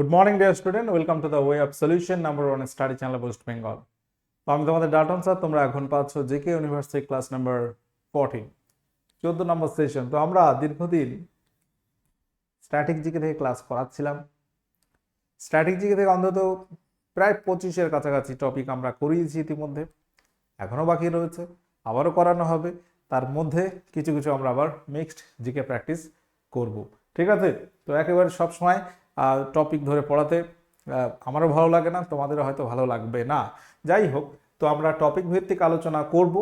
Good morning dear student welcome to the way of solution number one study channel West Bengal তো আমি তোমাদের ডাটন sir তোমরা এখন পাচ্ছ J K university class number fourteen চোদ্দ নম্বর সেশন তো আমরা দীর্ঘদিন স্ট্যাটিক জিকে থেকে ক্লাস করাচ্ছিলাম। স্ট্যাটিক জিকে থেকে অন্তত প্রায় পঁচিশের কাছাকাছি টপিক আমরা করিয়েছি ইতিমধ্যে। এখনও বাকি রয়েছে, আবারও করানো হবে। তার মধ্যে কিছু কিছু আমরা আবার মিক্সড জিকে প্র্যাকটিস করব। ঠিক আছে? তো একেবারে সব সময় টপিক ধরে পড়াতে আমারও ভালো লাগে না, তোমাদেরও হয়তো ভালো লাগবে না। যাই হোক, তো আমরা টপিক ভিত্তিক আলোচনা করব,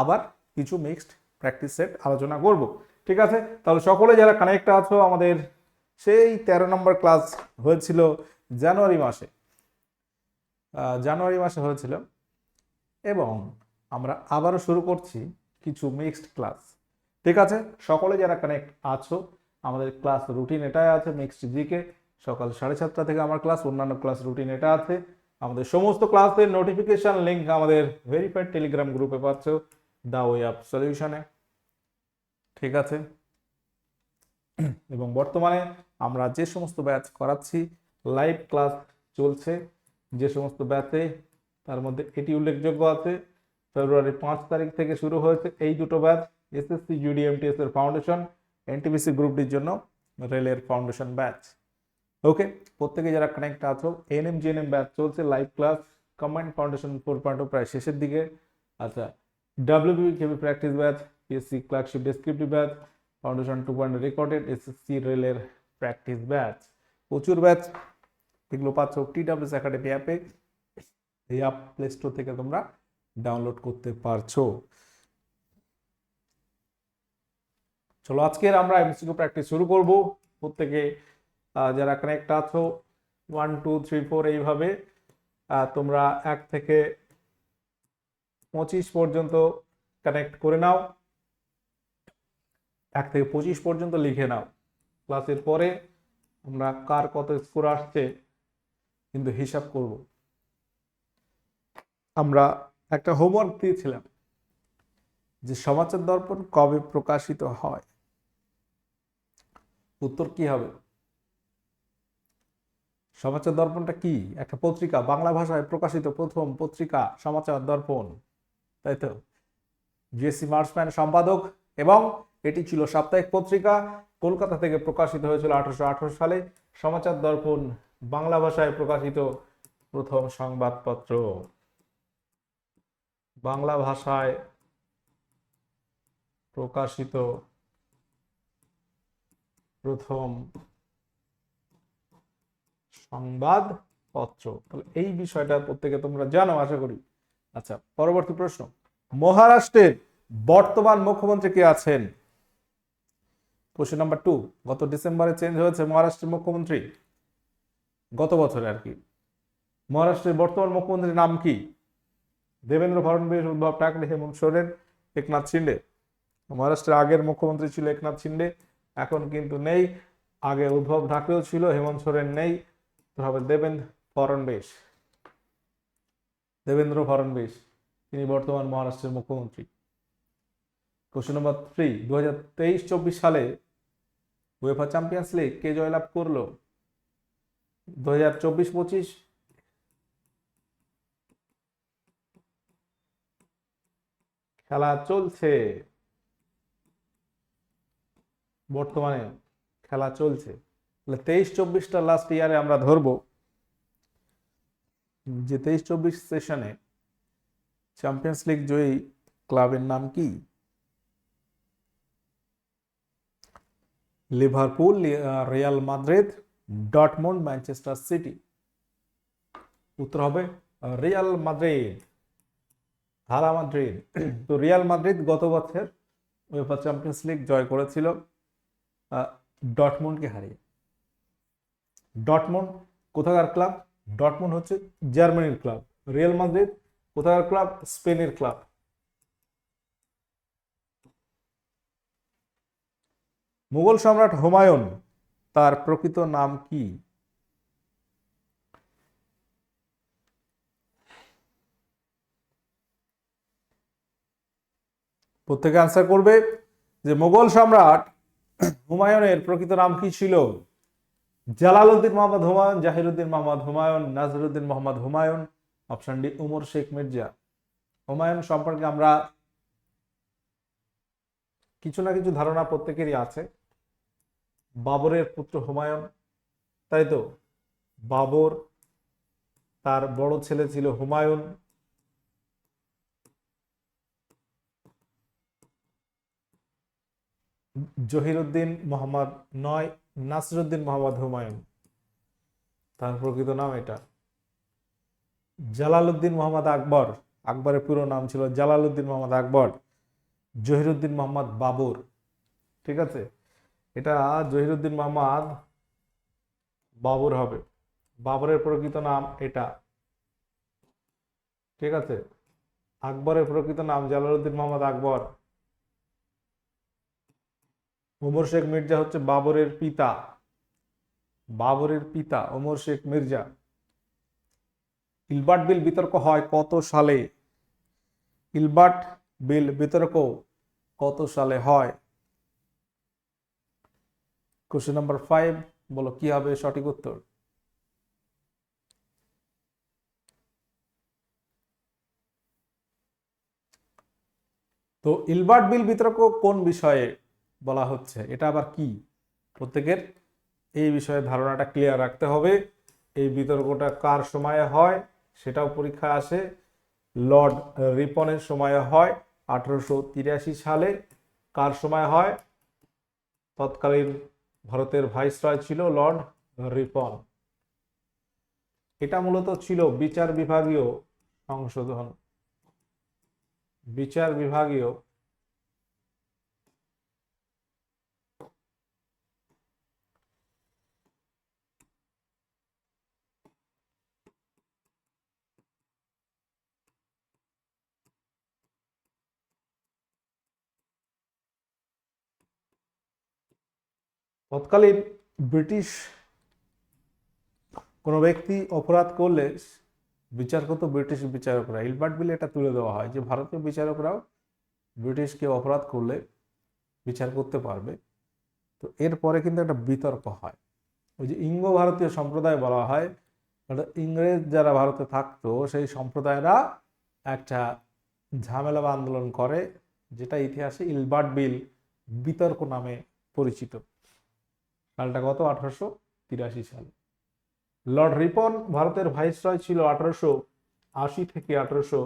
আবার কিছু মিক্সড প্র্যাকটিস সেট আলোচনা করব। ঠিক আছে? তাহলে সকলে যারা কানেক্ট আছো, আমাদের সেই তেরো নম্বর ক্লাস হয়েছিল জানুয়ারি মাসে। জানুয়ারি মাসে হয়েছিল। এবং আমরা আবারও শুরু করছি কিছু মিক্সড ক্লাস ঠিক আছে? সকলে যারা কানেক্ট আছো, আমাদের ক্লাস রুটিন এটাই আছে মিক্সড জিকে সকাল সাড়ে সাতটা থেকে আমার ক্লাস, অন্যান্য ক্লাস রুটিন এটা আছে। আমাদের সমস্ত ক্লাসের নোটিফিকেশন লিঙ্ক আমাদের ভেরিফাইড টেলিগ্রাম গ্রুপে পাচ্ছ দা ওয়ে অফ সলিউশনে ঠিক আছে? এবং বর্তমানে আমরা যে সমস্ত ব্যাচ করাচ্ছি লাইভ ক্লাস চলছে। যে সমস্ত ব্যাচে তার মধ্যে এটি উল্লেখযোগ্য আছে, ফেব্রুয়ারি পাঁচ তারিখ থেকে শুরু হয়েছে এই দুটো ব্যাচ এসএসসি ইউডিএমটিএস এর ফাউন্ডেশন এনটিপিসি গ্রুপটির জন্য রেলের ফাউন্ডেশন ব্যাচ ওকে, প্রত্যেকে যারা কানেক্ট আছো এনএম জিএনএম ব্যাচ চলছে live class combined foundation four point প্রায় শেষের দিকে। আচ্ছা WB KB practice batch PSC clerkship descriptive batch foundation two point recorded SSC রেলের প্র্যাকটিস ব্যাচ প্রচুর ব্যাচ এগুলো পাচ্ছ টিডাব্লিউএস একাডেমি অ্যাপে এই অ্যাপ প্লে স্টোর থেকে তোমরা ডাউনলোড করতে পারছ। চলো, আজকের আমরা এমসিকিউ প্র্যাকটিস শুরু করব। প্রত্যেকে যারা কানেক্ট আছো ওয়ান টু থ্রি ফোর এইভাবে তোমরা এক থেকে পঁচিশ পর্যন্ত কানেক্ট করে নাও। এক থেকে পঁচিশ পর্যন্ত লিখে নাও। ক্লাসের পরে আমরা কার কত স্কোর আসছে, কিন্তু হিসাব করব। আমরা একটা হোমওয়ার্ক দিয়েছিলাম, যে সমাচার দর্পণ কবে প্রকাশিত হয়? উত্তর কি হবে? সমাচার দর্পণটা কি? একটা পত্রিকা, বাংলা ভাষায় প্রকাশিত প্রথম পত্রিকা, সমাচার দর্পণ। তাই তো? জিএসসি মার্সম্যান সম্পাদক এবং এটি ছিল সাপ্তাহিক পত্রিকা। কলকাতা থেকে প্রকাশিত হয়েছিল আঠারোশো সালে। সমাচার দর্পণ, বাংলা ভাষায় প্রকাশিত প্রথম সংবাদপত্র। বাংলা ভাষায় প্রকাশিত প্রথম সংবাদপত্র। তাহলে এই বিষয়টা প্রত্যেকে তোমরা জানো, আশা করি। আচ্ছা পরবর্তী প্রশ্ন। মহারাষ্ট্রের বর্তমান মুখ্যমন্ত্রী কে আছেন? কোশ্চেন নাম্বার টু গত ডিসেম্বরে চেঞ্জ হয়েছে মহারাষ্ট্রের মুখ্যমন্ত্রী? গত বছরে আর কি। মহারাষ্ট্রের বর্তমান মুখ্যমন্ত্রীর নাম কি? দেবেন্দ্র ফডণবীস উদ্ধব ঠাকরে, হেমন্ত সোরেন, একনাথ শিন্ডে। মহারাষ্ট্রের আগের মুখ্যমন্ত্রী ছিল একনাথ শিন্ডে, এখন কিন্তু নেই। আগে উদ্ধব ঠাকরেও ছিল, হেমন্ত সোরেন নেই। হবে দেবেন্দ্র ফডণবীস দেবেন্দ্র ফডণবীস তিনি বর্তমান মহারাষ্ট্রের মুখ্যমন্ত্রী। কোশ্চেন নম্বর থ্রি দু হাজার তেইশ চব্বিশ সালে উয়েফা চ্যাম্পিয়ন্স লিগ কে জয়লাভ করল? দু হাজার চব্বিশ পঁচিশ খেলা চলছে। বর্তমানে খেলা চলছে। তাহলে তেইশ চব্বিশটা লাস্ট ইয়ারে আমরা ধরবো যে তেইশ চব্বিশ সেশনে চ্যাম্পিয়ন্স লিগ জয়ী ক্লাবের নাম কি? Liverpool Real Madrid Dortmund Manchester City উত্তর হবে রিয়াল মাদ্রিদ হারা মাদ্রিদ তো রিয়াল মাদ্রিদ গত বছর উয়েফা চ্যাম্পিয়ন্স লিগ জয় করেছিল ডটমন্ডকে হারিয়ে। ডটমন্ড কোথাকার ক্লাব? ডটমন্ড হচ্ছে জার্মানির ক্লাব। রিয়াল মাদ্রিদ কোথাকার ক্লাব? স্পেনের ক্লাব। মুঘল সম্রাট হুমায়ুন, তার প্রকৃত নাম কি? প্রত্যেকে আনসার করবে যে মোগল সম্রাট হুমায়ুনের প্রকৃত নাম কি ছিল? Jalaluddin Mohammad Humayun Zahiruddin Mohammad Humayun, Nasiruddin Mohammad Humayun, option D Umar Sheikh Mirza. Humayun সম্পর্কে আমরা কিছু না কিছু ধারণা প্রত্যেকেরই আছে। বাবরের পুত্র হুমায়ুন, তাই তো? বাবর, তার বড় ছেলে ছিল হুমায়ুন। জহিরুদ্দিন মোহাম্মদ নয় নাসরুদ্দিন মোহাম্মদ হুমায়ুন, তার প্রকৃত নাম এটা। জালালউদ্দিন মোহাম্মদ আকবর, আকবরের পুরো নাম ছিল জালালউদ্দিন মোহাম্মদ আকবর, জহিরুদ্দিন মোহাম্মদ বাবর, ঠিক আছে? এটা জহিরুদ্দিন মোহাম্মদ বাবর হবে। বাবরের প্রকৃত নাম এটা। ঠিক আছে? আকবরের প্রকৃত নাম জালালউদ্দিন মোহাম্মদ আকবর। ওমর শেখ মির্জা হচ্ছে বাবরের পিতা। বাবরের পিতা ওমর শেখ মির্জা। ইলবার্ট বিল বিতর্ক হয় কত সালে? ইলবার্ট বিল বিতর্ক কত সালে হয়? কোশ্চেন নাম্বার ফাইভ, বলো কি হবে সঠিক উত্তর? তো ইলবার্ট বিল বিতর্ক কোন বিষয়ে? বলা হচ্ছে। এটা আবার কি? প্রত্যেকের এই বিষয়ে ধারণাটা ক্লিয়ার রাখতে হবে। এই বিতর্কটা কার সময়ে হয়? সেটাও পরীক্ষা আসে। লর্ড রিপনের সময়ে হয়, আঠারোশো তিরাশি সালে। কার সময় হয়? তৎকালীন ভারতের ভাইসরয় ছিল লর্ড রিপন। এটা মূলত ছিল বিচার বিভাগীয় সংশোধন। বিচার বিভাগীয় তৎকালীন ব্রিটিশ কোনো ব্যক্তি অপরাধ করলে বিচার করতো ব্রিটিশ বিচারকরা। ইলবার্ট বিলে এটা তুলে দেওয়া হয় যে ভারতীয় বিচারকরাও ব্রিটিশকে অপরাধ করলে বিচার করতে পারবে। তো এরপরে কিন্তু একটা বিতর্ক হয়। ওই যে ইঙ্গ ভারতীয় সম্প্রদায় বলা হয় অর্থাৎ ইংরেজ যারা ভারতে থাকতো, সেই সম্প্রদায়রা একটা ঝামেলা বা আন্দোলন করে, যেটা ইতিহাসে ইলবার্ট বিল বিতর্ক নামে পরিচিত। সালটা কত? আঠারোশো তিরাশি সাল। লর্ড রিপন ভারতের ভাইসরয় ছিল আঠারোশো আশি থেকে আঠারোশো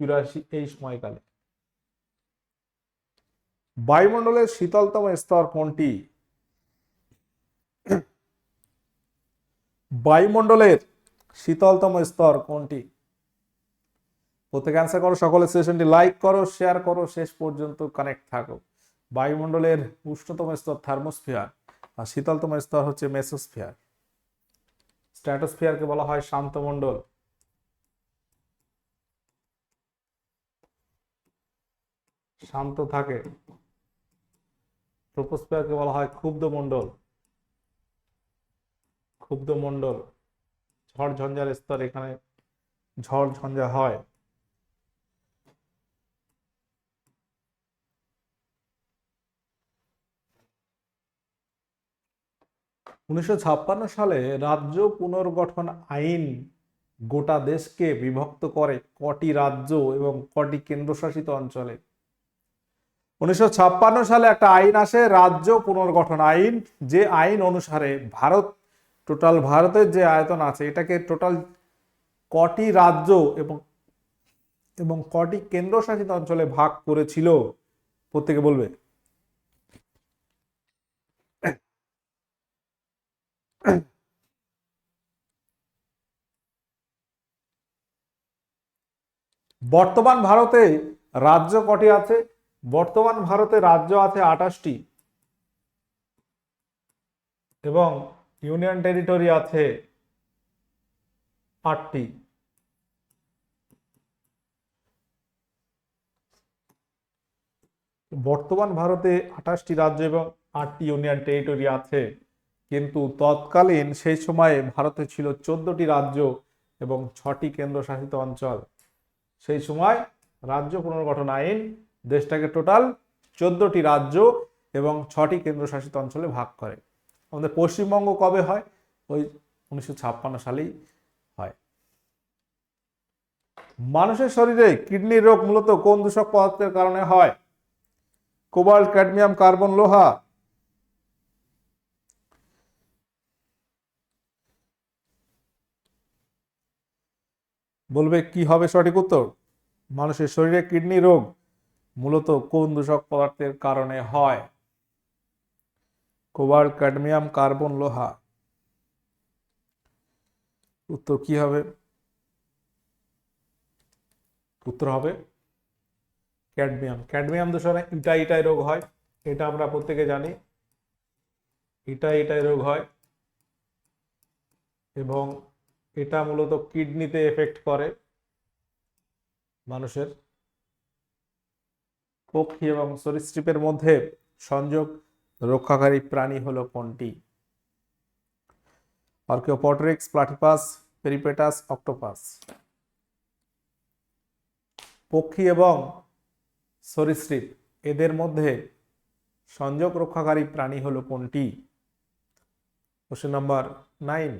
চুরাশি এই সময়কালে। বায়ুমণ্ডলের শীতলতম স্তর কোনটি? বায়ুমণ্ডলের শীতলতম স্তর কোনটি? প্রত্যেক অ্যান্সার করো সকলে সেশনটি লাইক করো শেয়ার করো, শেষ পর্যন্ত কানেক্ট থাকো। বায়ুমণ্ডলের উষ্ণতম স্তর থার্মোস্ফিয়ার আর শীতলতম স্তর হচ্ছে মেসোস্ফিয়ার। স্ট্র্যাটোস্ফিয়ারকে বলা হয় শান্তমণ্ডল। শান্ত থাকে। ট্রোপোস্ফিয়ারকে বলা হয় ক্ষুব্ধ মণ্ডল ক্ষুব্ধ মণ্ডল ঝড় ঝঞ্ঝার স্তর এখানে ঝড় ঝঞ্ঝা হয়। উনিশশো ছাপ্পান্ন সালে রাজ্য পুনর্গঠন আইন গোটা দেশকে বিভক্ত করে কটি রাজ্য এবং কটি কেন্দ্রশাসিত অঞ্চলে। উনিশশো ছাপ্পান্ন সালে একটা আইন আসে, রাজ্য পুনর্গঠন আইন। যে আইন অনুসারে ভারত, টোটাল ভারতের যে আয়তন আছে, এটাকে টোটাল কটি রাজ্য এবং এবং কটি কেন্দ্রশাসিত অঞ্চলে ভাগ করেছিল? প্রত্যেকে বলবে। বর্তমান ভারতে রাজ্য কটি আছে? বর্তমান ভারতে রাজ্য আছে আঠাশটি। এবং ইউনিয়ন টেরিটরি আছে আটটি। বর্তমান ভারতে আঠাশটি রাজ্য এবং আটটি ইউনিয়ন টেরিটরি আছে। কিন্তু তৎকালীন সেই সময়ে ভারতে ছিল চোদ্দটি রাজ্য এবং ছটি কেন্দ্রশাসিত অঞ্চল। সেই সময় রাজ্য পুনর্গঠন আইন দেশটাকে টোটাল চোদ্দটি রাজ্য এবং ছটি কেন্দ্রশাসিত অঞ্চলে ভাগ করে। আমাদের পশ্চিমবঙ্গ কবে হয়? ওই উনিশশো ছাপ্পান্ন সালেই হয়। মানুষের শরীরে কিডনি রোগ মূলত কোন দূষক পদার্থের কারণে হয়? কোবাল্ট, ক্যাডমিয়াম, কার্বন, লোহা বলবে, কি হবে সঠিক উত্তর? মানুষের শরীরে কিডনি রোগ মূলত কোন দূষক পদার্থের কারণে হয়? কোবাল্ট, ক্যাডমিয়াম, কার্বন, লোহা। উত্তর কি হবে? উত্তর হবে ক্যাডমিয়াম। ক্যাডমিয়াম দূষণে ইটা ইটাই রোগ হয়, এটা আমরা প্রত্যেকে জানি। ইটা ইটাই রোগ হয় এবং এটা মূলত কিডনিতে এফেক্ট করে মানুষের পক্ষী এবং সরীসৃপের মধ্যে সংযোগ রক্ষাকারী প্রাণী হলো কোনটি? আর্কিওপটরিক্স প্লাটিপাস পেরিপেটাস অক্টোপাস পক্ষী এবং সরীসৃপ, এদের মধ্যে সংযোগ রক্ষাকারী প্রাণী হলো কোনটি? কোশ্চেন নাম্বার নাইন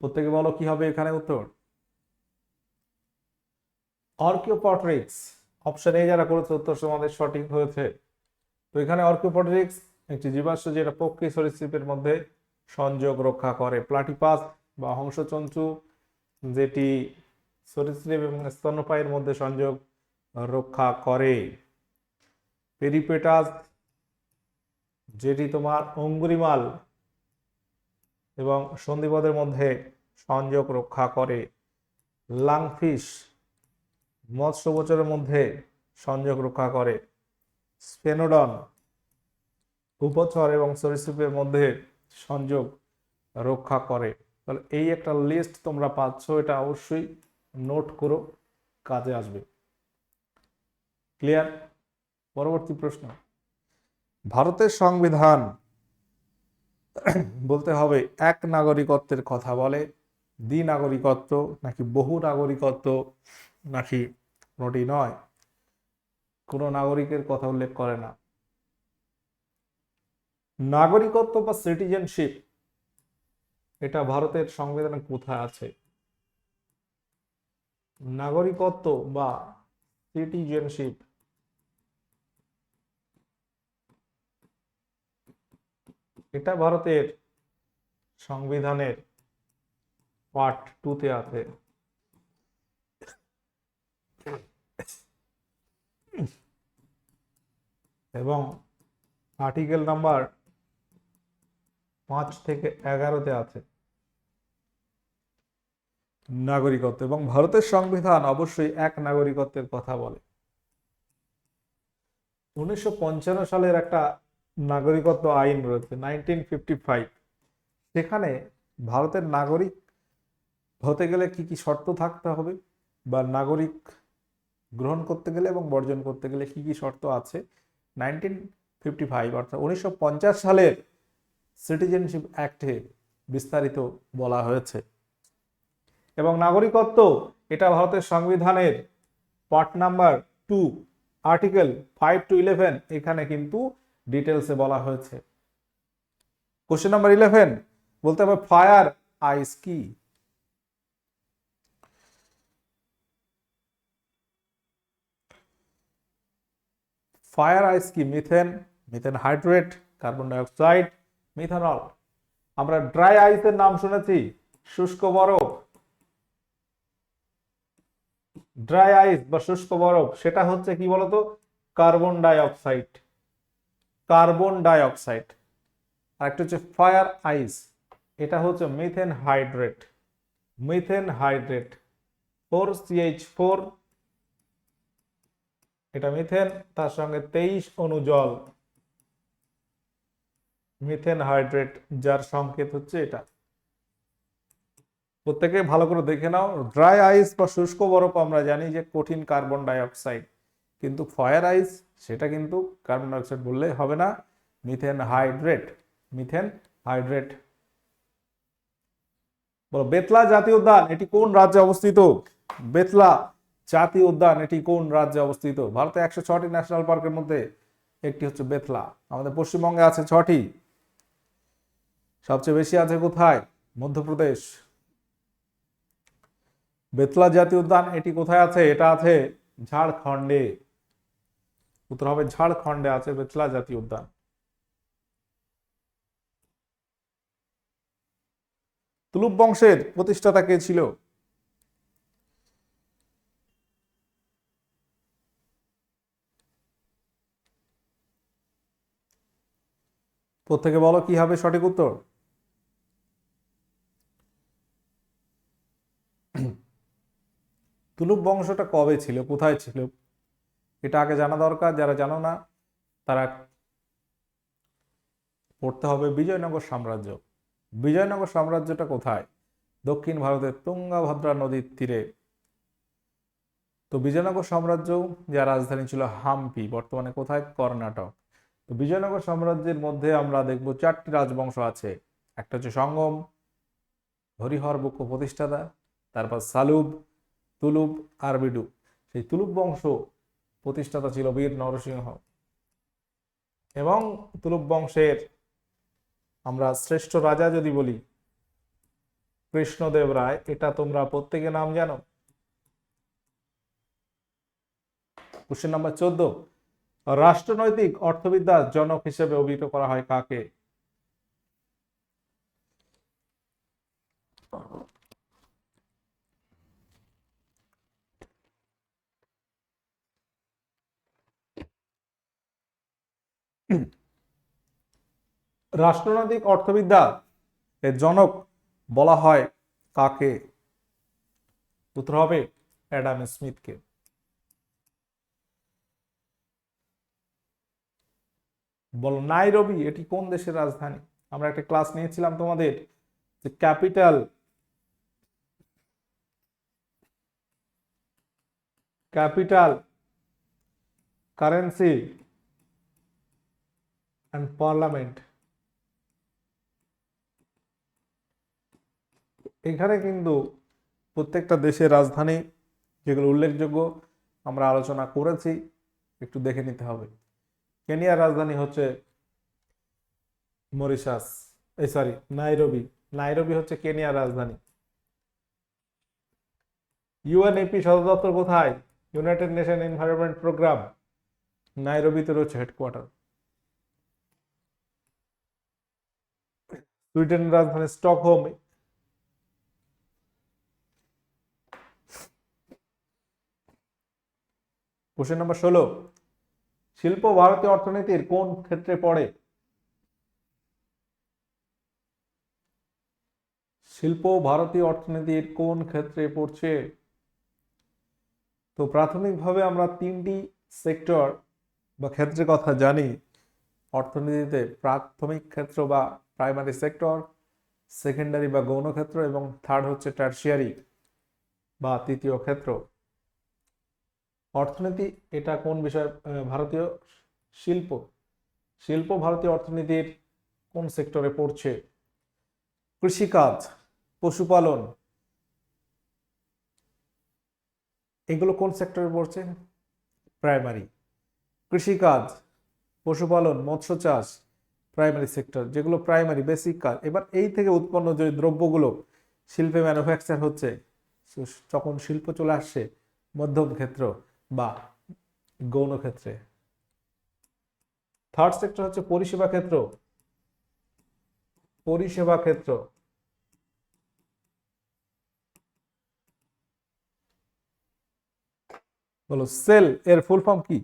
প্রত্যেকে বলো কি হবে এখানে উত্তর? অর্কিওপটরিক্স। অপশন এ যারা করেছে উত্তর তোমাদের সঠিক হয়েছে। তো এখানে অর্কিওপটরিক্স একটি জীবাশ্ম যেটা পক্ষী সরীসৃপের মধ্যে সংযোগ রক্ষা করে। প্লাটিপাস বা হংসচঞ্চু, যেটি সরীসৃপ এবং স্তন্যপায়ের মধ্যে সংযোগ রক্ষা করে। পেরিপেটাস যেটি তোমার অঙ্গুরিমাল এবং সন্ধিপদের মধ্যে সংযোগ রক্ষা করে। লাংফিশ মৎস্যবচরের মধ্যে সংযোগ রক্ষা করে। স্পেনোডন উপচর এবং সরীসৃপের মধ্যে সংযোগ রক্ষা করে। তাহলে এই একটা লিস্ট তোমরা পাচ্ছ, এটা অবশ্যই নোট করো, কাজে আসবে। ক্লিয়ার পরবর্তী প্রশ্ন। ভারতের সংবিধান বলতে হবে এক নাগরিকত্বের কথা বলে, দ্বি নাগরিকত্ব নাকি বহু নাগরিকত্ব নাকি কোনোটি নয়? কোনো নাগরিকের কথা উল্লেখ করে না। নাগরিকত্ব বা সিটিজেনশিপ এটা ভারতের সংবিধানে কোথায় আছে? নাগরিকত্ব বা সিটিজেনশিপ এটা ভারতের সংবিধানের পার্ট টুতে আছে। এবং আর্টিকেল নাম্বার পাঁচ থেকে এগারোতে আছে। নাগরিকত্ব এবং ভারতের সংবিধান অবশ্যই এক নাগরিকত্বের কথা বলে। উনিশশো পঞ্চান্ন সালের একটা নাগরিকত্ব আইন রয়েছে নাইনটিন ফিফটি ফাইভ সেখানে ভারতের নাগরিক হতে গেলে কি কি শর্ত থাকতে হবে? বা নাগরিক গ্রহণ করতে গেলে এবং বর্জন করতে গেলে কি কি শর্ত আছে? নাইনটিন ফিফটি ফাইভ অর্থাৎ উনিশশো পঞ্চাশ সালের সিটিজেনশিপ অ্যাক্টে বিস্তারিত বলা হয়েছে। এবং নাগরিকত্ব, এটা ভারতের সংবিধানের part number two article five two eleven এখানে কিন্তু ডিটেলসে বলা হয়েছে। কোশ্চেন নাম্বার ইলেভেন বলতে হবে ফায়ার আইস কি? ফায়ার আইস কি? Methane methane hydrate carbon dioxide methanol আমরা ড্রাই আইসের নাম শুনেছি, শুষ্ক বরফ। ড্রাই আইস বা শুষ্ক বরফ, সেটা হচ্ছে কি বলতো? Carbon dioxide carbon dioxide. আর একটা হচ্ছে ফায়ার আইস। এটা হচ্ছে methane hydrate. Methane hydrate. Four CH four. এটা মিথেন, তার সঙ্গে তেইশ অণু জল। মিথেন হাইড্রেট, যার সংকেত হচ্ছে এটা। প্রত্যেকে ভালো করে দেখে নাও। ড্রাই আইস বা শুষ্ক বরফ আমরা জানি যে কঠিন কার্বন ডাইঅক্সাইড। কিন্তু ফায়ার আইস সেটা কিন্তু কার্বন ডাইঅক্সাইড বললে হবে না। Methane hydrate methane hydrate. বলো, বেতলা জাতীয় উদ্যান, এটি কোন রাজ্যে অবস্থিত? বেতলা জাতীয় উদ্যান, এটি কোন রাজ্যে অবস্থিত? ভারতে একশো ছটি ন্যাশনাল পার্কের মধ্যে একটি হচ্ছে বেতলা। আমাদের পশ্চিমবঙ্গে আছে ছটি সবচেয়ে বেশি আছে কোথায়? মধ্যপ্রদেশ। বেতলা জাতীয় উদ্যান, এটি কোথায় আছে? এটা আছে ঝাড়খণ্ডে। উত্তর হবে ঝাড়খণ্ডে আছে বেতলা জাতীয় উদ্যান। তুলুপ বংশের প্রতিষ্ঠাতা কে ছিল? প্রত্যেকে বলো কি হবে সঠিক উত্তর? তুলুপ বংশটা কবে ছিল? কোথায় ছিল? এটা আগে জানা দরকার, যারা জানো না, তারা পড়তে হবে বিজয়নগর সাম্রাজ্য। বিজয়নগর সাম্রাজ্যটা কোথায়? দক্ষিণ ভারতের তুঙ্গাভদ্রা নদীর তীরে। তো বিজয়নগর সাম্রাজ্য, যার রাজধানী ছিল হাম্পি, বর্তমানে কোথায়? কর্ণাটক। তো বিজয়নগর সাম্রাজ্যের মধ্যে আমরা দেখব চারটি রাজবংশ আছে। একটা হচ্ছে সঙ্গম, হরিহর বুক্ষ প্রতিষ্ঠাতা, তারপর সালুব, তুলুব, আর বিডু। সেই তুলুব বংশ প্রতিষ্ঠাতা ছিল বীর নরসিংহ। এবং তুলুব বংশের আমরা শ্রেষ্ঠ রাজা যদি বলি, কৃষ্ণদেব রায়, এটা তোমরা প্রত্যেকে নাম জানো। কোশ্চেন নাম্বার চোদ্দ, রাষ্ট্রনৈতিক অর্থবিদ্যার জনক হিসেবে অভিহিত করা হয় কাকে? রাষ্ট্রনৈতিক অর্থবিদ্যা এর জনক বলা হয় কাকে? উত্তর হবে অ্যাডাম স্মিথকে। বলো, নাইরবি, এটি কোন দেশের রাজধানী? আমরা একটা ক্লাস নিয়েছিলাম তোমাদের যে capital capital currency and parliament এখানে কিন্তু প্রত্যেকটা দেশের রাজধানী যেগুলো উল্লেখযোগ্য, আমরা আলোচনা করেছি, একটু দেখে নিতে হবে। কেনিয়ার রাজধানী হচ্ছে মরিশাস এই সরি, নাইরবি। নাইরবি হচ্ছে কেনিয়ার রাজধানী। ইউএনএপি সদর দপ্তর কোথায়? ইউনাইটেড নেশন এনভায়রনমেন্ট প্রোগ্রাম, নাইরবিতে রয়েছে হেডকোয়ার্টার সুইডেনের রাজধানী স্টকহোম কোশ্চেন নাম্বার ষোলো। শিল্প ভারতীয় অর্থনীতির কোন ক্ষেত্রে পড়ে? শিল্প ভারতীয় অর্থনীতির কোন ক্ষেত্রে পড়ছে? তো প্রাথমিকভাবে আমরা তিনটি সেক্টর বা ক্ষেত্রের কথা জানি। অর্থনীতিতে প্রাথমিক ক্ষেত্র বা প্রাইমারি সেক্টর, সেকেন্ডারি বা গৌণ ক্ষেত্র এবং থার্ড হচ্ছে টার্সিয়ারি বা তৃতীয় ক্ষেত্র। অর্থনীতি, এটা কোন বিষয়? ভারতীয় শিল্প। শিল্প ভারতীয় অর্থনীতির কোন সেক্টরে পড়ছে? কৃষিকাজ, পশুপালন, এগুলো কোন সেক্টরে পড়ছে? প্রাইমারি। কৃষিকাজ, পশুপালন, মৎস্য চাষ প্রাইমারি সেক্টর যেগুলো প্রাইমারি বেসিক কাজ এবার এই থেকে উৎপন্ন যে দ্রব্যগুলো, শিল্পে ম্যানুফ্যাকচার হচ্ছে যখন শিল্প চলে আসছে, মধ্যম ক্ষেত্র বা গৌণ ক্ষেত্রে। থার্ড সেক্টর হচ্ছে পরিষেবা ক্ষেত্র। পরিষেবা ক্ষেত্র। বলো সেল এর ফুল ফর্ম কি?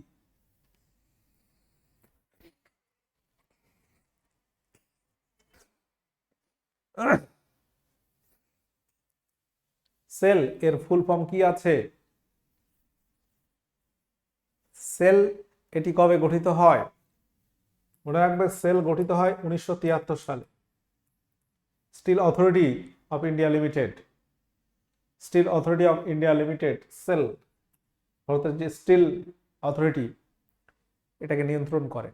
সেল এর ফুল ফর্ম কি আছে? সেল এটি কবে গঠিত হয়? মনে রাখবে সেল গঠিত হয় উনিশশো তিয়াত্তর সালে। Steel Authority of India Limited Steel Authority of India Limited SAIL ভারতের যে স্টিল অথরিটি এটাকে নিয়ন্ত্রণ করে।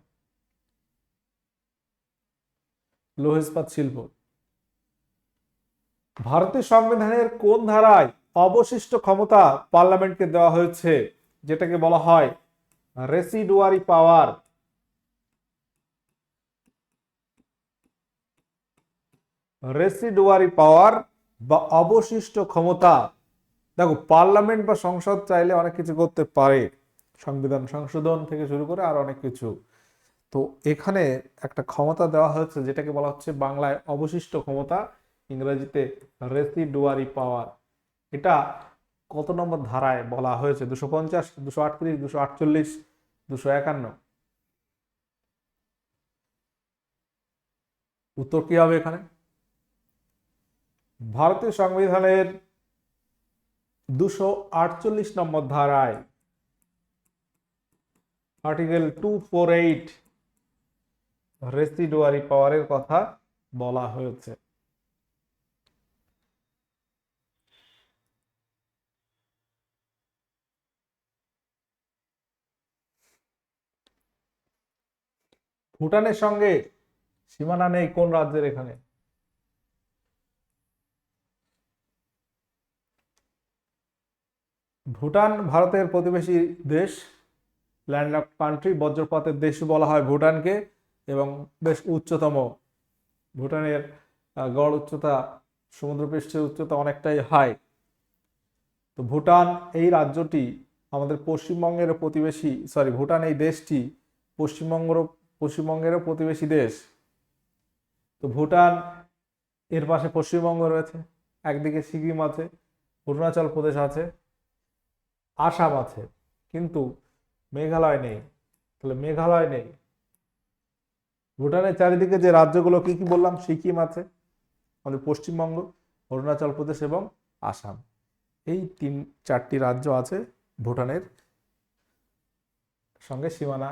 লৌহ ইস্পাত শিল্প ভারতের সংবিধানের কোন ধারায় অবশিষ্ট ক্ষমতা পার্লামেন্টকে দেওয়া হয়েছে? যেটাকে বলা হয় রেসিডুয়ারি পাওয়ার। রেসিডুয়ারি পাওয়ার বা অবশিষ্ট ক্ষমতা। দেখো, পার্লামেন্ট বা সংসদ চাইলে অনেক কিছু করতে পারে। সংবিধান সংশোধন থেকে শুরু করে আর অনেক কিছু। তো এখানে একটা ক্ষমতা দেওয়া হয়েছে, যেটাকে বলা হচ্ছে বাংলায় অবশিষ্ট ক্ষমতা ইংরেজিতে রেসিডুয়ারি পাওয়ার এটা কত নম্বর ধারায় বলা হয়েছে? দুশো পঞ্চাশ, দুশো আটত্রিশ, দুশো আটচল্লিশ, দুশো একান্ন। উত্তর কি হবে এখানে? ভারতীয় সংবিধানের দুশো আটচল্লিশ নম্বর ধারায় article two four eight residuary পাওয়ারের কথা বলা হয়েছে। ভুটানের সঙ্গে সীমানা নেই কোন রাজ্যের এখানে? ভুটান ভারতের প্রতিবেশী দেশ ল্যান্ড অফ কান্ট্রি বজ্রপাতের দেশ বলা হয় ভুটানকে এবং বেশ উচ্চতম। ভুটানের গড় উচ্চতা, সমুদ্রপৃষ্ঠের উচ্চতা অনেকটাই হাই তো ভুটান এই রাজ্যটি আমাদের পশ্চিমবঙ্গের প্রতিবেশী সরি ভুটান এই দেশটি পশ্চিমবঙ্গের পশ্চিমবঙ্গেরও প্রতিবেশী দেশ। তো ভুটান, এর পাশে পশ্চিমবঙ্গ রয়েছে, একদিকে সিকিম আছে, অরুণাচল প্রদেশ আছে, আসাম আছে। কিন্তু মেঘালয় নেই। তাহলে মেঘালয় নেই। ভুটানের চারিদিকে যে রাজ্যগুলো, কি কি বললাম? সিকিম আছে, আমাদের পশ্চিমবঙ্গ, অরুণাচল প্রদেশ এবং আসাম। এই তিন, চারটি রাজ্য আছে ভুটানের সঙ্গে সীমানা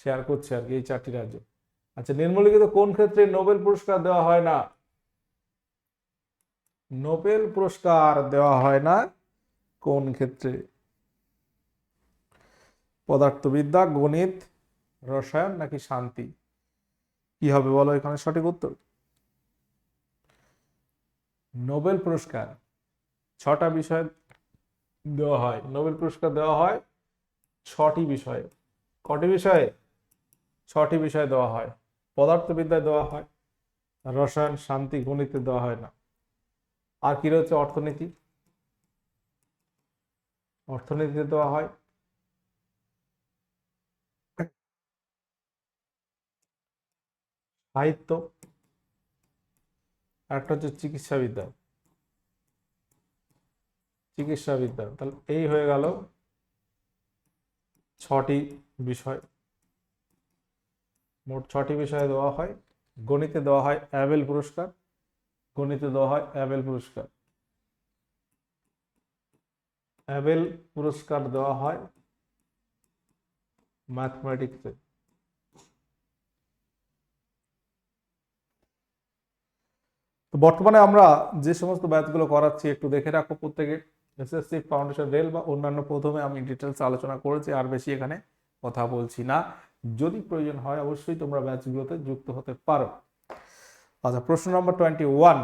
শেয়ার করছে আর কি এই চারটি রাজ্য। আচ্ছা নিম্নলিখিত কোন ক্ষেত্রে নোবেল পুরস্কার দেওয়া হয় না? নোবেল পুরস্কার দেওয়া হয় না কোন ক্ষেত্রে? পদার্থবিদ্যা, গণিত, রসায়ন নাকি শান্তি? কি হবে বলো এখানে সঠিক উত্তর? নোবেল পুরস্কার ছটা বিষয় দেওয়া হয়। নোবেল পুরস্কার দেওয়া হয় ছটি বিষয়ে। কটি বিষয়ে? ছটি বিষয় দেওয়া হয়। পদার্থবিদ্যায় দেওয়া হয়, রসায়ন, শান্তি, গণিতে দেওয়া হয় না। আর কি রয়েছে অর্থনীতি? অর্থনীতিতে দেওয়া হয়। সাহিত্য। একটা হচ্ছে চিকিৎসাবিদ্যা চিকিৎসাবিদ্যা তাহলে এই হয়ে গেল ছটি বিষয়। মোট ছটি বিষয়ে দেওয়া হয়। গণিতে দেওয়া হয় অ্যাবেল পুরস্কার। গণিতে দেওয়া হয় অ্যাবেল পুরস্কার। অ্যাবেল পুরস্কার দেওয়া হয় ম্যাথমেটিক্সে। তো বর্তমানে আমরা যে সমস্ত ব্যাচগুলো করাচ্ছি একটু দেখে রাখো প্রত্যেকে। এসএসসি ফাউন্ডেশন রেল বা অন্যান্য প্রথমে আমি ডিটেলস আলোচনা করেছি, আর বেশি এখানে কথা বলছি না। যদি প্রয়োজন হয়, অবশ্যই তোমরা ব্যাচগুলোতে যুক্ত হতে পারো। আচ্ছা প্রশ্ন নম্বর টোয়েন্টি ওয়ান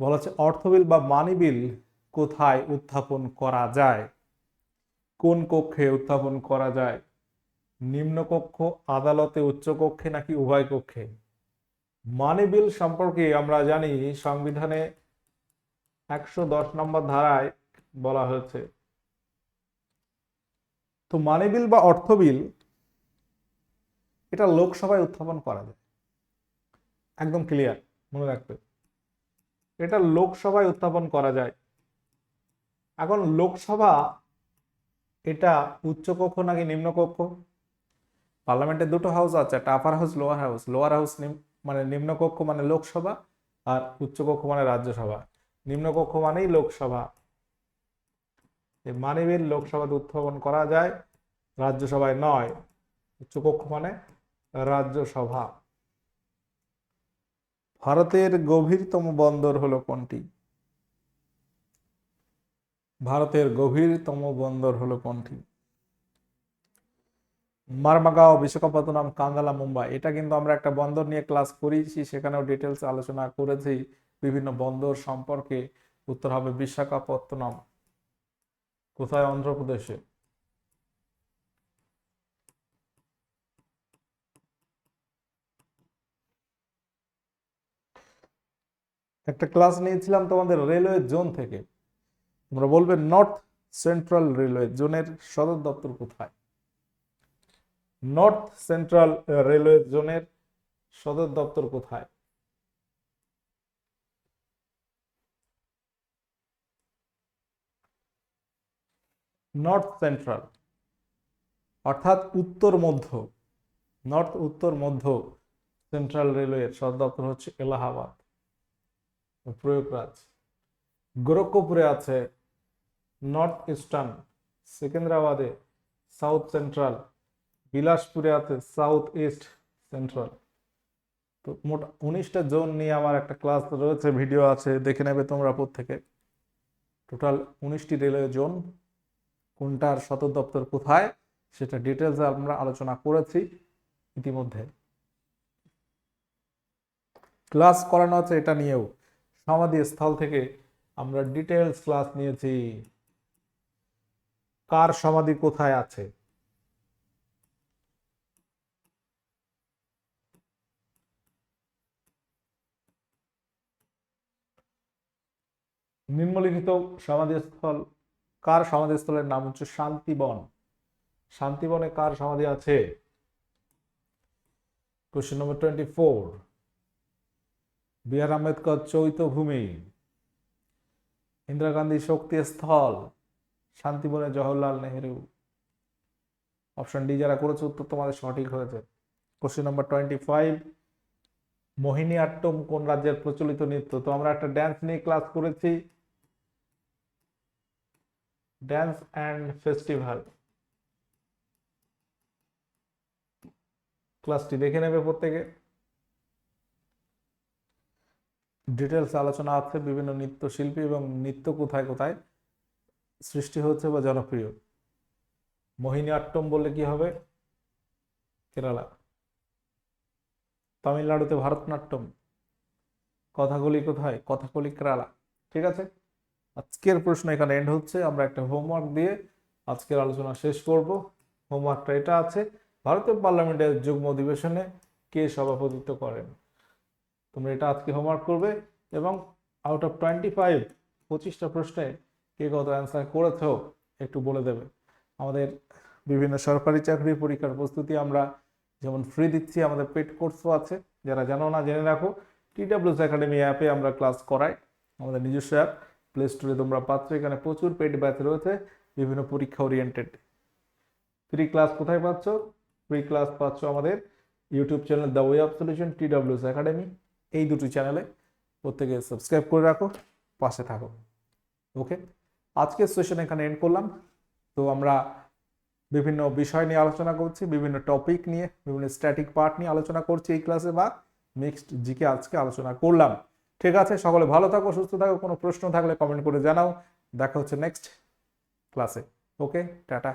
বলা হচ্ছে অর্থবিল বা মানি বিল কোথায় উত্থাপন করা যায়? কোন কক্ষে উত্থাপন করা যায়? নিম্নকক্ষ আদালতে, উচ্চ কক্ষে নাকি উভয় কক্ষে? মানি বিল সম্পর্কে আমরা জানি, সংবিধানে একশো দশ নম্বর ধারায় বলা হয়েছে। তো মানি বিল বা অর্থ বিল এটা লোকসভায় উত্থাপন করা যায়। একদম ক্লিয়ার মনে রাখবে। এটা লোকসভায় উত্থাপন করা যায়। এখন লোকসভা, এটা উচ্চকক্ষ নাকি নিম্নকক্ষ পার্লামেন্টের দুটো হাউস আছে, একটা upper house lower house lower house মানে নিম্নকক্ষ মানে লোকসভা আর উচ্চকক্ষ মানে রাজ্যসভা। নিম্নকক্ষ মানেই লোকসভা। মানিবিল লোকসভাতে উত্থাপন করা যায়, রাজ্যসভায় নয়। উচ্চকক্ষ মানে রাজ্যসভা। ভারতের গভীরতম বন্দর হলো কোনটি? ভারতের গভীরতম বন্দর হলো কোনটি? মারমাগাঁও, বিশাখাপত্তনম, কান্দালা, মুম্বাই। এটা কিন্তু আমরা একটা বন্দর নিয়ে ক্লাস করেছি, সেখানেও ডিটেলস আলোচনা করেছি। বিভিন্ন বন্দর সম্পর্কে, উত্তর হবে বিশাখাপত্তনম। কোথায়? অন্ধ্রপ্রদেশে। একটা ক্লাস নিয়েছিলাম তোমাদের রেলওয়ে জোন থেকে। তোমরা বলবে, নর্থ সেন্ট্রাল রেলওয়ে জোনের সদর দপ্তর কোথায়? নর্থ সেন্ট্রাল রেলওয়ে জোনের সদর দপ্তর কোথায়? নর্থ সেন্ট্রাল, অর্থাৎ উত্তর মধ্য, নর্থ উত্তর মধ্য সেন্ট্রাল রেলওয়ের সদর দপ্তর হচ্ছে এলাহাবাদ। প্রয়োগরাজ গোরক্ষপুরে আছে নর্থ ইস্টার্ন সেকেন্দ্রাবাদে সাউথ সেন্ট্রাল, বিলাসপুরে আছে সাউথ ইস্ট সেন্ট্রাল। তো মোট উনিশটা জোন নিয়ে আমার একটা ক্লাস রয়েছে, ভিডিও আছে, দেখে নেবে তোমরা প্রত্যেকে। টোটাল উনিশটি রেলওয়ে জোন, কোনটার সদর দপ্তর কোথায়, সেটা ডিটেলসে আমরা আলোচনা করেছি ইতিমধ্যে। ক্লাস করানো আছে এটা নিয়েও। সমাধি স্থল থেকে আমরা ডিটেলস ক্লাস নিয়েছি। কার সমাধি কোথায় আছে? নিম্নলিখিত সমাধিস্থল কার সমাধিস্থলের নাম হচ্ছে শান্তিবন। শান্তিবনে কার সমাধি আছে? Question number twenty four B R Ambedkar Chaityabhoomi Indira Gandhi Shakti Sthal শান্তিবনে Jawaharlal Nehru. Option D যারা করেছে উত্তর তোমাদের সঠিক হয়েছে। Question number twenty five Mohiniyattam কোন রাজ্যের প্রচলিত নৃত্য? তো আমরা একটা ড্যান্স নিয়ে ক্লাস করেছি। ড্যান্স অ্যান্ড ফেস্টিভ্যাল ক্লাসটি দেখে নেবে প্রত্যেকে। ডিটেলস আলোচনা আছে, বিভিন্ন নৃত্যশিল্পী এবং নৃত্য কোথায় কোথায় সৃষ্টি হচ্ছে বা জনপ্রিয়। মোহিনীআট্টম বললে কি হবে? কেরালা। তামিলনাড়ুতে ভারতনাট্যম। কথাগুলি কোথায়? কথাগুলি কেরালা। ঠিক আছে? আজকের প্রশ্ন এখানে এন্ড হচ্ছে। আমরা একটা হোমওয়ার্ক দিয়ে আজকের আলোচনা শেষ করব। হোমওয়ার্কটা এটা আছে। ভারতীয় পার্লামেন্টের যুগ্ম অধিবেশনে কে সভাপতিত্ব করেন? তোমরা এটা আজকে হোমওয়ার্ক করবে এবং আউট অফ টোয়েন্টি ফাইভ পঁচিশটা প্রশ্নে কে কত অ্যান্সার করেছ একটু বলে দেবে। আমাদের বিভিন্ন সরকারি চাকরি পরীক্ষার প্রস্তুতি আমরা যেমন ফ্রি দিচ্ছি, আমাদের পেড কোর্সও আছে। যারা জানো না, জেনে রাখো টিডাব্লিউস একাডেমি অ্যাপে আমরা ক্লাস করাই। আমাদের নিজস্ব অ্যাপ প্লে স্টোরে তোমরা পাচ্ছ, এখানে প্রচুর পেড ব্যাচ রয়েছে, বিভিন্ন পরীক্ষা ওরিয়েন্টেড ফ্রি ক্লাস কোথায় পাচ্ছ? ফ্রি ক্লাস পাচ্ছ আমাদের YouTube channel the way of solution TWS academy এই দুটি চ্যানেলে প্রত্যেকে সাবস্ক্রাইব করে রাখো, পাশে থাকো। ওকে? আজকের সেশন এখানে এন্ড করলাম। তো আমরা বিভিন্ন বিষয় নিয়ে আলোচনা করছি, বিভিন্ন টপিক নিয়ে, বিভিন্ন স্ট্যাটিক পার্ট নিয়ে আলোচনা করছি এই ক্লাসে বা মিক্সড জিকে আজকে আলোচনা করলাম। ঠিক আছে? সকলে ভালো থাকো, সুস্থ থাকো, কোনো প্রশ্ন থাকলে কমেন্ট করে জানাও। দেখা হচ্ছে নেক্সট ক্লাসে ওকে? টাটা।